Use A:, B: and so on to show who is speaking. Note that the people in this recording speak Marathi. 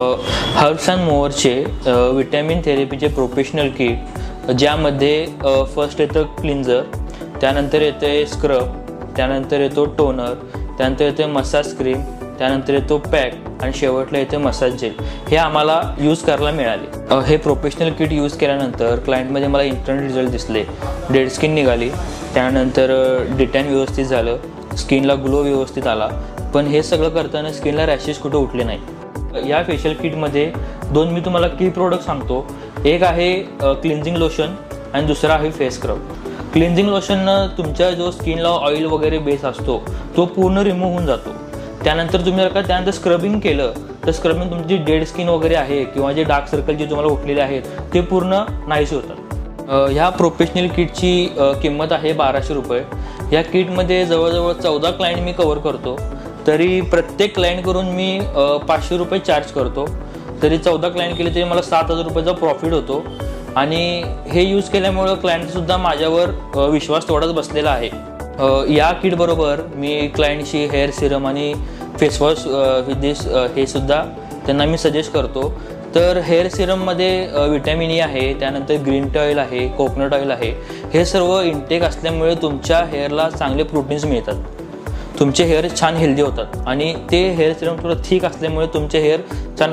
A: हर्ब्स अँड मोअरचे विटॅमिन थेरपीचे प्रोफेशनल किट ज्यामध्ये फर्स्ट येतं क्लिन्झर त्यानंतर येते स्क्रब त्यानंतर येतो टोनर त्यानंतर येते मसाज क्रीम त्यानंतर येतो पॅक आणि शेवटला येते मसाज जेल हे आम्हाला यूज करायला मिळाले. हे प्रोफेशनल किट यूज केल्यानंतर क्लायंटमध्ये मला इन्स्टंट रिझल्ट दिसले. डेड स्किन निघाली. त्यानंतर डिटॅन व्यवस्थित झालं. स्किनला ग्लो व्यवस्थित आला. पण हे सगळं करताना स्किनला रॅशेस कुठं उठले नाही या फेशियल किटमध्ये दोन मी तुम्हाला की प्रोडक्ट सांगतो. एक आहे क्लिन्झिंग लोशन आणि दुसरा आहे फेस स्क्रब क्लिन्झिंग लोशननं तुमच्या जो स्किनला ऑइल वगैरे बेस असतो तो पूर्ण रिमूव्ह होऊन जातो. त्यानंतर तुम्ही जर का त्यानंतर स्क्रबिंग केलं तर स्क्रबिंग तुमची डेड स्किन वगैरे आहे किंवा जे डार्क सर्कल जे तुम्हाला उठलेले आहेत ते पूर्ण नाहीसे होतात. ह्या प्रोफेशनल किटची किंमत आहे बाराशे रुपये. या किटमध्ये जवळजवळ चौदा क्लायंट मी कवर करतो. तरी प्रत्येक क्लायंटकडून मी पाचशे रुपये चार्ज करतो. तरी चौदा क्लायंट केले तरी मला सात हजार रुपयाचा प्रॉफिट होतो. आणि हे यूज केल्यामुळं क्लायंटसुद्धा माझ्यावर विश्वास तेवढाच बसलेला आहे. या किटबरोबर मी क्लायंटशी हेअर सिरम आणि फेसवॉश विथ दिस हे सुद्धा त्यांना मी सजेस्ट करतो. तर हेअर सिरममध्ये विटॅमिन ई आहे त्यानंतर ग्रीन टी ऑइल आहे कोकोनट ऑइल आहे. हे सर्व इंटेक असल्यामुळे तुमच्या हेअरला चांगले प्रोटीन्स मिळतात. तुमचे हेअर छान हेल्दी होतात. आणि ते हेअर सिरम थोडं थिक असल्यामुळे तुमचे हेअर छान